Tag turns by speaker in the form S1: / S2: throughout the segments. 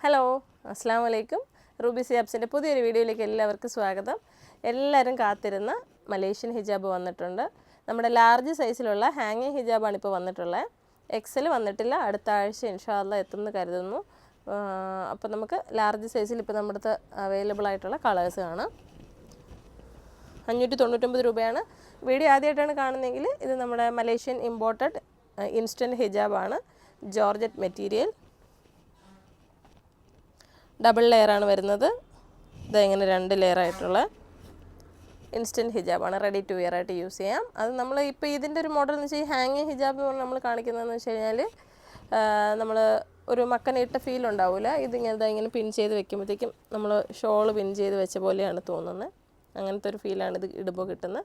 S1: Hello അസ്സാം വലൈക്കും Ruby സിയാബ്സിന്റെ പുതിയൊരു വീഡിയോയിലേക്ക് എല്ലാവർക്കും സ്വാഗതം. എല്ലാവരും കാത്തിരുന്ന മലേഷ്യൻ ഹിജാബ് വന്നിട്ടുണ്ട്. നമ്മുടെ ലാർജ് സൈസിലുള്ള ഹാങ്ങിങ് ഹിജാബാണ് ഇപ്പോൾ വന്നിട്ടുള്ളത് എക്സൽ വന്നിട്ടില്ല അടുത്ത ആഴ്ച ഇൻഷാല്ല എത്തുമെന്ന് കരുതുന്നു. അപ്പോൾ നമുക്ക് ലാർജ് സൈസിൽ ഇപ്പോൾ നമ്മുടെ അടുത്ത് അവൈലബിൾ ആയിട്ടുള്ള കളേഴ്സ് കാണാം. അഞ്ഞൂറ്റി തൊണ്ണൂറ്റൊമ്പത് രൂപയാണ്. വീഡിയോ ആദ്യമായിട്ടാണ് കാണുന്നതെങ്കിൽ ഇത് നമ്മുടെ മലേഷ്യൻ ഇമ്പോർട്ടഡ് ഇൻസ്റ്റന്റ് ഹിജാബാണ്. ജോർജറ്റ് മെറ്റീരിയൽ ഡബിൾ ലെയറാണ് വരുന്നത്. ഇതെങ്ങനെ ഇങ്ങനെ രണ്ട് ലെയർ ആയിട്ടുള്ള ഇൻസ്റ്റന്റ് ഹിജാബാണ് റെഡി ടു വെയർ ആയിട്ട് യൂസ് ചെയ്യാം. അത് നമ്മൾ ഇപ്പോൾ ഇതിന്റെ ഒരു മോഡൽ എന്ന് വെച്ചാൽ ഹാങ്ങിങ് ഹിജാബ് നമ്മൾ കാണിക്കുന്നതെന്ന് വെച്ച് കഴിഞ്ഞാൽ നമ്മൾ ഒരു മക്കനിട്ട ഫീൽ ഉണ്ടാവില്ല ഇതിങ്ങനെ ഇങ്ങനെ പിൻ ചെയ്ത് വെക്കുമ്പോഴത്തേക്കും നമ്മൾ ഷോൾ പിൻ ചെയ്ത് വെച്ച പോലെയാണ് തോന്നുന്നത് അങ്ങനത്തെ ഒരു ഫീലാണ് ഇത് ഇടുമ്പോൾ കിട്ടുന്നത്.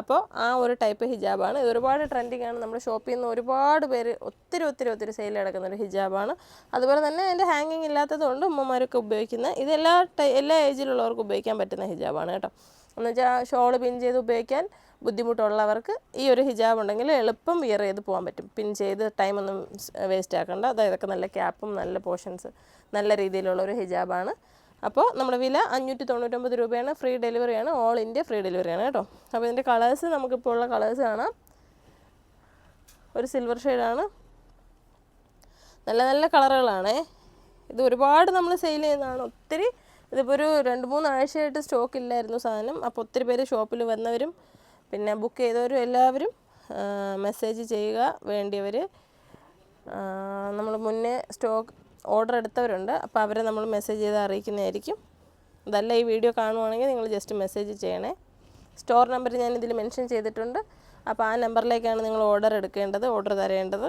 S1: അപ്പോൾ ആ ഒരു ടൈപ്പ് ഹിജാബാണ്. ഇത് ഒരുപാട് ട്രെൻഡിങ് ആണ്. നമ്മുടെ ഷോപ്പിൽ നിന്ന് ഒരുപാട് പേര് ഒത്തിരി ഒത്തിരി ഒത്തിരി സെയിൽ നടക്കുന്ന ഒരു ഹിജാബാണ്. അതുപോലെ തന്നെ അതിന്റെ ഹാങ്ങിങ് ഇല്ലാത്തതുകൊണ്ട് ഉമ്മമാരൊക്കെ ഉപയോഗിക്കുന്ന ഇത് എല്ലാ എല്ലാ ഏജിലുള്ളവർക്ക് ഉപയോഗിക്കാൻ പറ്റുന്ന ഹിജാബാണ് കേട്ടോ. എന്ന് വെച്ചാൽ ഷോൾ പിൻ ചെയ്ത് ഉപയോഗിക്കാൻ ബുദ്ധിമുട്ടുള്ളവർക്ക് ഈ ഒരു ഹിജാബ് ഉണ്ടെങ്കിൽ എളുപ്പം വിയർ ചെയ്ത് പോകാൻ പറ്റും. പിൻ ചെയ്ത് ടൈമൊന്നും വേസ്റ്റ് ആക്കണ്ട. അതായതൊക്കെ നല്ല ക്യാപ്പും നല്ല പോർഷൻസ് നല്ല രീതിയിലുള്ള ഒരു ഹിജാബാണ്. അപ്പോൾ നമ്മുടെ വില അഞ്ഞൂറ്റി തൊണ്ണൂറ്റൊമ്പത് രൂപയാണ് ഫ്രീ ഡെലിവറിയാണ് ഓൾ ഇന്ത്യ ഫ്രീ ഡെലിവറിയാണ് കേട്ടോ. അപ്പോൾ ഇതിന്റെ കളേഴ്സ് നമുക്കിപ്പോൾ ഉള്ള കളേഴ്സ് കാണാം. ഒരു സിൽവർ ഷെയ്ഡാണ് നല്ല നല്ല കളറുകളാണേ. ഇത് ഒരുപാട് നമ്മൾ സെയിൽ ചെയ്യുന്നതാണ്. ഒത്തിരി ഇതിപ്പോൾ ഒരു രണ്ട് മൂന്ന് ആഴ്ചയായിട്ട് സ്റ്റോക്ക് ഇല്ലായിരുന്നു സാധനം. അപ്പോൾ ഒത്തിരി പേര് ഷോപ്പിൽ വന്നവരും പിന്നെ ബുക്ക് ചെയ്തവരും എല്ലാവരും മെസ്സേജ് ചെയ്യുക വേണ്ടിയവർ നമ്മൾ മുന്നേ സ്റ്റോക്ക് ഓർഡർ എടുത്തവരുണ്ട്. അപ്പോൾ അവരെ നമ്മൾ മെസ്സേജ് ചെയ്ത് അറിയിക്കുന്നതായിരിക്കും. അതല്ല ഈ വീഡിയോ കാണുവാണെങ്കിൽ നിങ്ങൾ ജസ്റ്റ് മെസ്സേജ് ചെയ്യണേ. സ്റ്റോർ നമ്പർ ഞാൻ ഇതിൽ മെൻഷൻ ചെയ്തിട്ടുണ്ട്. അപ്പോൾ ആ നമ്പറിലേക്കാണ് നിങ്ങൾ ഓർഡർ എടുക്കേണ്ടത് ഓർഡർ തരേണ്ടത്.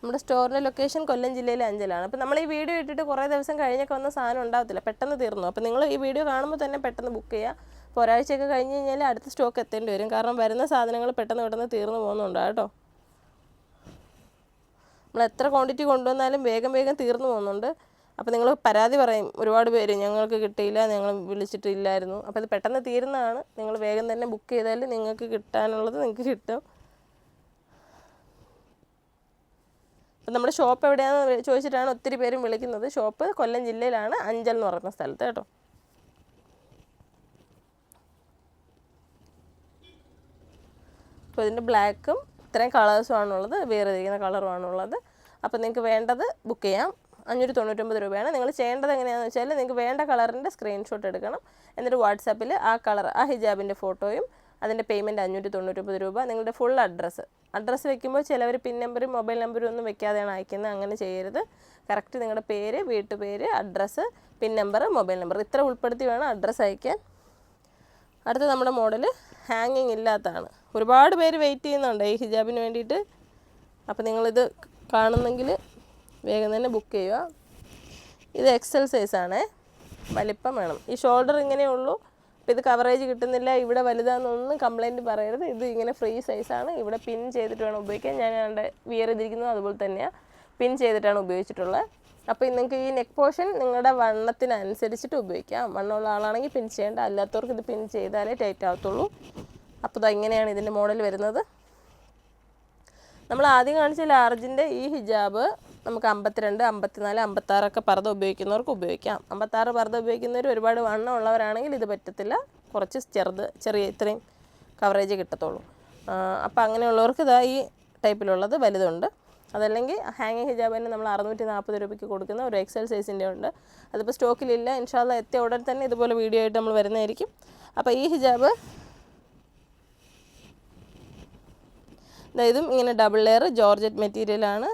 S1: നമ്മുടെ സ്റ്റോറിന്റെ ലൊക്കേഷൻ കൊല്ലം ജില്ലയിലെ അഞ്ചലാണ്. അപ്പോൾ നമ്മൾ ഈ വീഡിയോ ഇട്ടിട്ട് കുറേ ദിവസം കഴിഞ്ഞൊക്കെ വന്ന സാധനം ഉണ്ടാവത്തില്ല. പെട്ടെന്ന് തീർന്നു. അപ്പോൾ നിങ്ങൾ ഈ വീഡിയോ കാണുമ്പോൾ തന്നെ പെട്ടെന്ന് ബുക്ക് ചെയ്യുക. ഒരാഴ്ചയൊക്കെ കഴിഞ്ഞ് കഴിഞ്ഞാൽ അടുത്ത സ്റ്റോക്ക് എത്തേണ്ടി വരും. കാരണം വരുന്ന സാധനങ്ങൾ പെട്ടെന്ന് പെട്ടെന്ന് തീർന്നു പോകുന്നുണ്ട് കേട്ടോ. നമ്മൾ എത്ര ക്വാണ്ടിറ്റി കൊണ്ടുവന്നാലും വേഗം വേഗം തീർന്നു പോകുന്നുണ്ട്. അപ്പോൾ നിങ്ങൾ പരാതി പറയും. ഒരുപാട് പേര് ഞങ്ങൾക്ക് കിട്ടിയില്ല ഞങ്ങൾ വിളിച്ചിട്ടില്ലായിരുന്നു. അപ്പോൾ ഇത് പെട്ടെന്ന് തീരുന്നതാണ്. നിങ്ങൾ വേഗം തന്നെ ബുക്ക് ചെയ്താൽ നിങ്ങൾക്ക് കിട്ടാനുള്ളത് നിങ്ങൾക്ക് കിട്ടും. അപ്പം നമ്മുടെ ഷോപ്പ് എവിടെയാണെന്ന് ചോദിച്ചിട്ടാണ് ഒത്തിരി പേരും വിളിക്കുന്നത്. ഷോപ്പ് കൊല്ലം ജില്ലയിലാണ് അഞ്ചൽ എന്ന് പറയുന്ന സ്ഥലത്ത് കേട്ടോ. അപ്പോൾ ഇതിന്റെ ബ്ലാക്കും ഇത്രയും കളേഴ്സും ആണുള്ളത് വേറെ ഇരിക്കുന്ന കളറുമാണുള്ളത് അപ്പോൾ നിങ്ങൾക്ക് വേണ്ടത് ബുക്ക് ചെയ്യാം. അഞ്ഞൂറ്റി തൊണ്ണൂറ്റൊമ്പത് രൂപയാണ്. നിങ്ങൾ ചെയ്യേണ്ടത് എങ്ങനെയാണെന്ന് വെച്ചാൽ നിങ്ങൾക്ക് വേണ്ട കളറിന്റെ സ്ക്രീൻഷോട്ട് എടുക്കണം. എന്നിട്ട് വാട്സാപ്പിൽ ആ കളർ ആ ഹിജാബിന്റെ ഫോട്ടോയും അതിന്റെ പേയ്മെന്റ് അഞ്ഞൂറ്റി തൊണ്ണൂറ്റൊമ്പത് രൂപ നിങ്ങളുടെ ഫുൾ അഡ്രസ്സ് അഡ്രസ്സ് വെക്കുമ്പോൾ ചിലവർ പിൻ നമ്പറും മൊബൈൽ നമ്പറും ഒന്നും വെക്കാതെയാണ് അയക്കുന്നത്. അങ്ങനെ ചെയ്യരുത്. കറക്റ്റ് നിങ്ങളുടെ പേര് വീട്ടുപേര് address pin number mobile number ഇത്ര ഉൾപ്പെടുത്തി വേണം അഡ്രസ്സ് അയക്കാൻ. അടുത്ത നമ്മുടെ മോഡൽ ഹാങ്ങിങ് ഇല്ലാത്തതാണ്. ഒരുപാട് പേര് വെയിറ്റ് ചെയ്യുന്നുണ്ട് ഈ ഹിജാബിന് വേണ്ടിയിട്ട്. അപ്പോൾ നിങ്ങളിത് കാണുന്നെങ്കിൽ വേഗം തന്നെ ബുക്ക് ചെയ്യുക. ഇത് എക്സൽ സൈസാണേ വലിപ്പം വേണം. ഈ ഷോൾഡർ ഇങ്ങനെയേ ഉള്ളൂ. അപ്പോൾ ഇത് കവറേജ് കിട്ടുന്നില്ല ഇവിടെ വലുതാണെന്നൊന്നും കംപ്ലൈന്റ് പറയരുത്. ഇത് ഇങ്ങനെ ഫ്രീ സൈസാണ് ഇവിടെ പിൻ ചെയ്തിട്ട് വേണം ഉപയോഗിക്കാൻ. ഞാൻ ഞങ്ങളുടെ വിയർ ചെയ്തിരിക്കുന്നത് അതുപോലെ തന്നെയാണ് പിൻ ചെയ്തിട്ടാണ് ഉപയോഗിച്ചിട്ടുള്ളത്. അപ്പോൾ നിങ്ങൾക്ക് ഈ നെക്ക് പോർഷൻ നിങ്ങളുടെ വണ്ണത്തിനനുസരിച്ചിട്ട് ഉപയോഗിക്കാം. വണ്ണമുള്ള ആളാണെങ്കിൽ പിൻ ചെയ്യേണ്ട. അല്ലാത്തവർക്ക് ഇത് പിൻ ചെയ്താലേ ടൈറ്റ് ആവത്തുള്ളൂ. അപ്പോൾ ഇതാ എങ്ങനെയാണ് ഇതിന്റെ മോഡൽ വരുന്നത്? നമ്മൾ ആദ്യം കാണിച്ച ലാർജിന്റെ ഈ ഹിജാബ് നമുക്ക് അമ്പത്തിരണ്ട് അമ്പത്തിനാല് അമ്പത്താറൊക്കെ പർദ്ദ ഉപയോഗിക്കുന്നവർക്ക് ഉപയോഗിക്കാം. അമ്പത്താറ് പർദ്ദ ഉപയോഗിക്കുന്നവർ ഒരുപാട് വണ്ണം ഉള്ളവരാണെങ്കിൽ ഇത് പറ്റത്തില്ല. കുറച്ച് ചെറുത് ചെറിയ ഇത്രയും കവറേജ് കിട്ടത്തുള്ളൂ. അപ്പോൾ അങ്ങനെയുള്ളവർക്ക് ഇതാ ഈ ടൈപ്പിലുള്ളത് വലുതുണ്ട്. അതല്ലെങ്കിൽ ഹാങ്ങിങ് ഹിജാബ് തന്നെ നമ്മൾ അറുന്നൂറ്റി നാൽപ്പത് രൂപയ്ക്ക് കൊടുക്കുന്ന ഒരു എക്സൽ സൈസിന്റെ ഉണ്ട്. അതിപ്പോൾ സ്റ്റോക്കിലില്ല ഇൻഷാല്ല എത്തിയ ഉടൻ തന്നെ ഇതുപോലെ വീഡിയോ ആയിട്ട് നമ്മൾ വരുന്നതായിരിക്കും. അപ്പോൾ ഈ ഹിജാബ് ഇതും ഇങ്ങനെ ഡബിൾ ലെയർ ജോർജറ്റ് മെറ്റീരിയലാണ്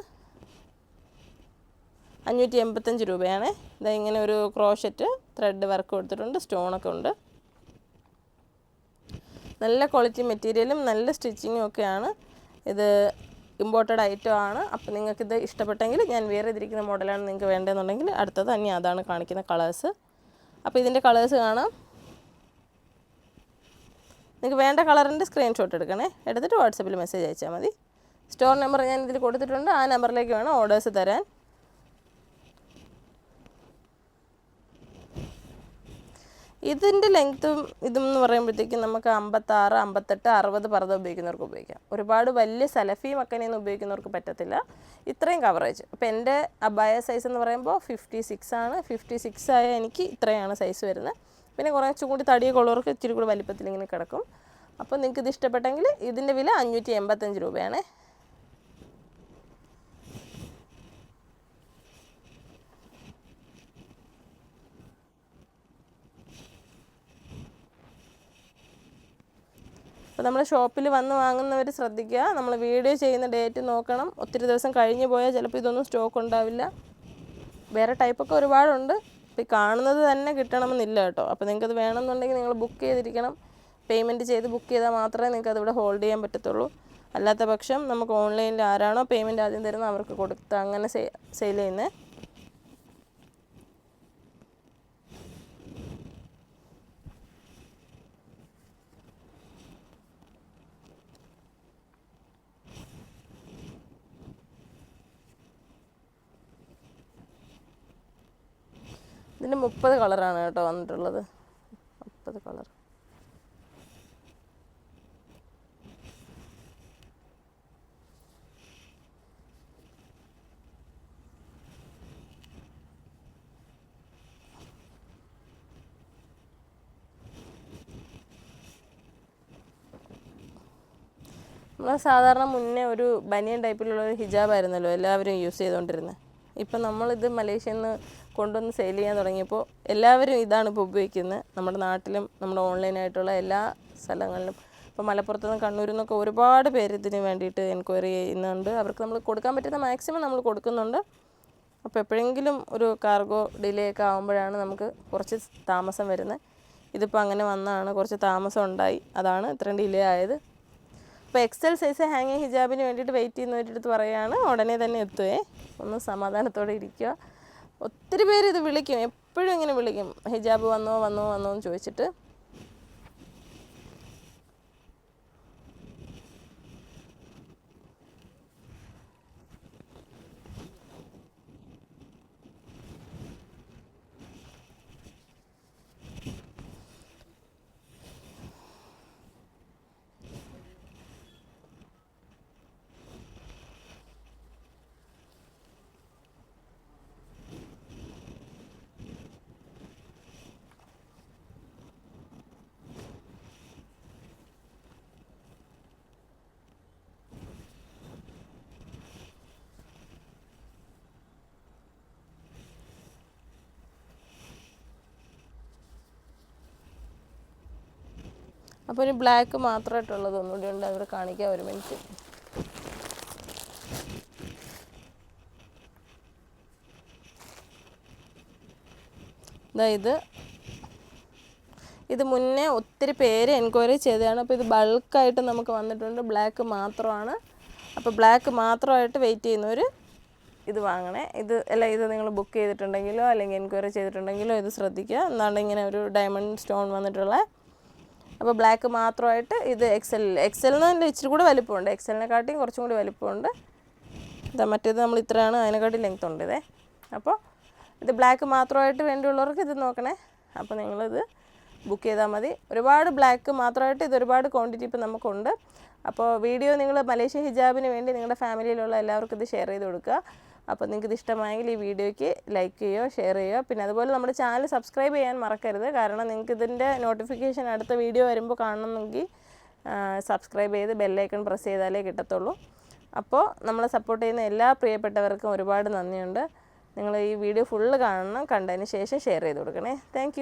S1: അഞ്ഞൂറ്റി എൺപത്തഞ്ച് രൂപയാണ്. ഇതാ ഇങ്ങനെ ഒരു ക്രോഷറ്റ് ത്രെഡ് വർക്ക് കൊടുത്തിട്ടുണ്ട് സ്റ്റോണൊക്കെ ഉണ്ട്. നല്ല ക്വാളിറ്റി മെറ്റീരിയലും നല്ല സ്റ്റിച്ചിങ്ങും ഒക്കെയാണ് ഇത് ഇമ്പോർട്ടഡ് ഐറ്റം ആണ്. അപ്പോൾ നിങ്ങൾക്കിത് ഇഷ്ടപ്പെട്ടെങ്കിൽ ഞാൻ വേറെ ഇതിരിക്കുന്ന മോഡലാണ് നിങ്ങൾക്ക് വേണ്ടതെന്നുണ്ടെങ്കിൽ അടുത്തത് തന്നെ അതാണ് കാണിക്കുന്ന കളേഴ്സ് അപ്പോൾ ഇതിന്റെ കളേഴ്സ് കാണാം. നിങ്ങൾക്ക് വേണ്ട കളറിന്റെ സ്ക്രീൻഷോട്ട് എടുക്കണേ. എടുത്തിട്ട് വാട്സപ്പിൽ മെസ്സേജ് അയച്ചാൽ മതി. സ്റ്റോർ നമ്പർ ഞാൻ ഇതിൽ കൊടുത്തിട്ടുണ്ട്. ആ നമ്പറിലേക്ക് വേണം ഓർഡേഴ്സ് തരാൻ. ഇതിന്റെ ലെങ്ത്തും ഇതും എന്ന് പറയുമ്പോഴത്തേക്കും നമുക്ക് അമ്പത്താറ് അമ്പത്തെട്ട് അറുപത് പർദ്ദ ഉപയോഗിക്കുന്നവർക്ക് ഉപയോഗിക്കാം. ഒരുപാട് വലിയ സലഫി മക്കനെയൊന്നും ഉപയോഗിക്കുന്നവർക്ക് പറ്റത്തില്ല. ഇത്രയും കവറേജ് അപ്പോൾ എന്റെ അബായ സൈസ് എന്ന് പറയുമ്പോൾ ഫിഫ്റ്റി സിക്സ് ആണ്. ഫിഫ്റ്റി സിക്സ് ആയ എനിക്ക് ഇത്രയാണ് സൈസ് വരുന്നത്. പിന്നെ കുറച്ചും കൂടി തടിയൊക്കെ ഉള്ളവർക്ക് ഇച്ചിരി കൂടി വലിപ്പത്തിൽ ഇങ്ങനെ കിടക്കും. അപ്പോൾ നിങ്ങൾക്ക് ഇത് ഇഷ്ടപ്പെട്ടെങ്കിൽ ഇതിന്റെ വില അഞ്ഞൂറ്റി എൺപത്തഞ്ച് രൂപയാണ്. അപ്പോൾ നമ്മൾ ഷോപ്പിൽ വന്ന് വാങ്ങുന്നവർ ശ്രദ്ധിക്കുക. നമ്മൾ വീഡിയോ ചെയ്യുന്ന ഡേറ്റ് നോക്കണം. ഒത്തിരി ദിവസം കഴിഞ്ഞ് പോയാൽ ചിലപ്പോൾ ഇതൊന്നും സ്റ്റോക്ക് ഉണ്ടാവില്ല. വേറെ ടൈപ്പൊക്കെ ഒരുപാടുണ്ട്. ഇപ്പോൾ ഈ കാണുന്നത് തന്നെ കിട്ടണമെന്നില്ല കേട്ടോ. അപ്പോൾ നിങ്ങൾക്കത് വേണമെന്നുണ്ടെങ്കിൽ നിങ്ങൾ ബുക്ക് ചെയ്തിരിക്കണം. പേയ്മെന്റ് ചെയ്ത് ബുക്ക് ചെയ്താൽ മാത്രമേ നിങ്ങൾക്ക് അതിവിടെ ഹോൾഡ് ചെയ്യാൻ പറ്റത്തുള്ളൂ. അല്ലാത്ത പക്ഷം നമുക്ക് ഓൺലൈനിൽ ആരാണോ പേയ്മെന്റ് ആദ്യം തരുന്നത് അവർക്ക് കൊടുത്ത് അങ്ങനെ സെയിൽ ചെയ്യുന്നത്. ഇതിന് മുപ്പത് കളറാണ് കേട്ടോ വന്നിട്ടുള്ളത്. മുപ്പത് കളർ. നമ്മൾ സാധാരണ മുന്നേ ഒരു ബനിയൻ ടൈപ്പിലുള്ള ഒരു ഹിജാബായിരുന്നല്ലോ എല്ലാവരും യൂസ് ചെയ്തുകൊണ്ടിരുന്നത് ഇപ്പം നമ്മളിത് മലേഷ്യയിൽ നിന്ന് കൊണ്ടുവന്ന് സെയിൽ ചെയ്യാൻ തുടങ്ങിയപ്പോൾ എല്ലാവരും ഇതാണ് ഇപ്പോൾ ഉപയോഗിക്കുന്നത്. നമ്മുടെ നാട്ടിലും നമ്മുടെ ഓൺലൈനായിട്ടുള്ള എല്ലാ സ്ഥലങ്ങളിലും. ഇപ്പോൾ മലപ്പുറത്ത് നിന്ന് കണ്ണൂരിൽ നിന്നൊക്കെ ഒരുപാട് പേര് ഇതിന് വേണ്ടിയിട്ട് എൻക്വയറി ചെയ്യുന്നുണ്ട്. അവർക്ക് നമ്മൾ കൊടുക്കാൻ പറ്റുന്ന മാക്സിമം നമ്മൾ കൊടുക്കുന്നുണ്ട്. അപ്പോൾ എപ്പോഴെങ്കിലും ഒരു കാർഗോ ഡിലേ ഒക്കെ ആകുമ്പോഴാണ് നമുക്ക് കുറച്ച് താമസം വരുന്നത്. ഇതിപ്പോൾ അങ്ങനെ വന്നാണ് കുറച്ച് താമസം ഉണ്ടായി. അതാണ് ഇത്രയും ഡിലേ ആയത്. അപ്പോൾ എക്സൽ സൈസ് ഹാങ്ങിങ് ഹിജാബിന് വേണ്ടിയിട്ട് വെയിറ്റ് ചെയ്യുന്നവരുടെ അടുത്ത് പറയുകയാണ് ഉടനെ തന്നെ എത്തുവേ. ഒന്ന് സമാധാനത്തോടെ ഇരിക്കുക. ഒത്തിരി പേര് ഇത് വിളിക്കും. എപ്പോഴും ഇങ്ങനെ വിളിക്കും. ഹിജാബ് വന്നോ വന്നോ വന്നോ എന്ന് ചോദിച്ചിട്ട്. അപ്പോൾ ഒരു ബ്ലാക്ക് മാത്രമായിട്ടുള്ളത് ഒന്നുകൂടി ഉണ്ട്. അവർ കാണിക്കാം ഒരു മിനിറ്റ് ഇതാ. ഇത് മുന്നേ ഒത്തിരി പേര് എൻക്വയറി ചെയ്തതാണ്. അപ്പോൾ ഇത് ബൾക്കായിട്ട് നമുക്ക് വന്നിട്ടുണ്ട്. ബ്ലാക്ക് മാത്രമാണ്. അപ്പോൾ ബ്ലാക്ക് മാത്രമായിട്ട് വെയിറ്റ് ചെയ്യുന്നവർ ഇത് വാങ്ങണേ. ഇത് അല്ല ഇത് നിങ്ങൾ ബുക്ക് ചെയ്തിട്ടുണ്ടെങ്കിലോ അല്ലെങ്കിൽ എൻക്വയറി ചെയ്തിട്ടുണ്ടെങ്കിലോ ഇത് ശ്രദ്ധിക്കുക. എന്നാണ്ട് ഇങ്ങനെ ഒരു ഡയമണ്ട് സ്റ്റോൺ വന്നിട്ടുള്ള അപ്പോൾ ബ്ലാക്ക് മാത്രമായിട്ട് ഇത് എക്സൽ എക്സലിന് ഇച്ചിരി കൂടെ വലിപ്പമുണ്ട്. എക്സലിനെക്കാട്ടിയും കുറച്ചും കൂടി വലിപ്പമുണ്ട്. ഇതാ മറ്റേത് നമ്മൾ ഇത്രയാണ് അതിനെക്കാട്ടി ലെങ്ത് ഉണ്ട് ഇതേ. അപ്പോൾ ഇത് ബ്ലാക്ക് മാത്രമായിട്ട് വേണ്ടിയുള്ളവർക്ക് ഇത് നോക്കണേ. അപ്പോൾ നിങ്ങളിത് ബുക്ക് ചെയ്താൽ മതി. ഒരുപാട് ബ്ലാക്ക് മാത്രമായിട്ട് ഇത് ഒരുപാട് ക്വാണ്ടിറ്റി ഇപ്പോൾ നമുക്കുണ്ട്. അപ്പോൾ വീഡിയോ നിങ്ങൾ മലേഷ്യ ഹിജാബിന് വേണ്ടി നിങ്ങളുടെ ഫാമിലിയിലുള്ള എല്ലാവർക്കും ഇത് ഷെയർ ചെയ്ത് കൊടുക്കുക. അപ്പോൾ നിങ്ങൾക്ക് ഇത് ഇഷ്ടമായെങ്കിൽ ഈ വീഡിയോയ്ക്ക് ലൈക്ക് ചെയ്യുക ഷെയർ ചെയ്യുക പിന്നെ അതുപോലെ നമ്മുടെ ചാനൽ സബ്സ്ക്രൈബ് ചെയ്യാൻ മറക്കരുത്. കാരണം നിങ്ങൾക്ക് ഇതിന്റെ നോട്ടിഫിക്കേഷൻ അടുത്ത വീഡിയോ വരുമ്പോൾ കാണണമെങ്കിൽ സബ്സ്ക്രൈബ് ചെയ്ത് ബെല്ലൈക്കൺ പ്രസ് ചെയ്താലേ കിട്ടത്തുള്ളൂ. അപ്പോൾ നമ്മളെ സപ്പോർട്ട് ചെയ്യുന്ന എല്ലാ പ്രിയപ്പെട്ടവർക്കും ഒരുപാട് നന്ദിയുണ്ട്. നിങ്ങൾ ഈ വീഡിയോ ഫുള്ള് കാണണം. കണ്ടതിന് ശേഷം ഷെയർ ചെയ്ത് കൊടുക്കണേ. താങ്ക്